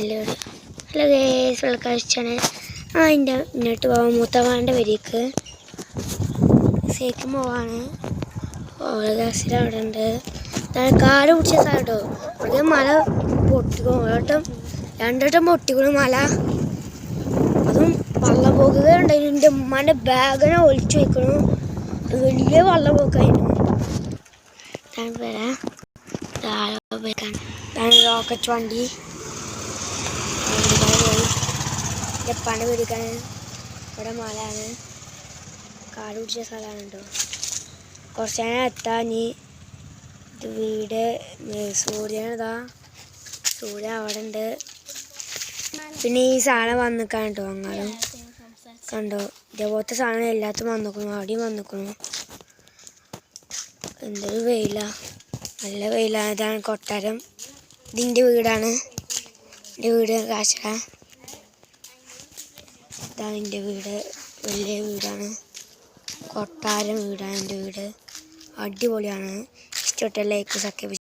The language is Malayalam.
ഹലോ ഹലോ ഗേസ് വിളക്കാഴ്ചയാണ് ആ എന്റെ മുന്നോട്ട് പോവാൻ മൂത്തമാന്റെ വരിക്ക്. സേക്കും പോവാണ് ഓരോ അവിടെ ഉണ്ട്. കാട് പിടിച്ച സ്ഥലട്ടോ അവിടെ മല പൊട്ടിക്കും. ഓരോട്ടം രണ്ടോട്ടം പൊട്ടിക്കണം മല. അതും വള്ളപ്പോക്കുക ഉണ്ടായിരുന്നു. എന്റെ ഉമ്മാന്റെ ബാഗിനെ ഒളിച്ചു വെക്കണു. വലിയ വള്ളപ്പോക്കായിരുന്നു ഇതാണ് വരാം ഇതാണ് റോക്കറ്റ് വണ്ടി. ജപ്പാന്റെ പിടിക്കാൻ ഇവിടെ മലയാണ്. കാട് പിടിച്ച സ്ഥലമാണ് കേട്ടോ കുറച്ച് നേരം എത്താനി ഇത് വീട് സൂര്യനതാ സൂര്യൻ അവിടെ ഉണ്ട്. പിന്നെ ഈ സാധനം വന്നിക്കാൻ കേട്ടോ അങ്ങാടും കണ്ടോ? ഇതേപോലത്തെ സാധനം എല്ലാത്തും വന്നിക്കണു അവിടെയും വന്നിക്കണു എന്തൊരു വെയിലാ. നല്ല വെയിലാണ്. ഇതാണ് കൊട്ടാരം. ഇതിന്റെ വീടാണ്. എന്റെ വീട് കാശട ഇതാണ് എന്റെ വീട് വലിയ വീടാണ്. കൊട്ടാരം വീടാണ് എന്റെ വീട്. അടിപൊളിയാണ്. ഇഷ്ടപ്പെട്ട ലൈക്ക് സബ്സ്ക്രൈബ്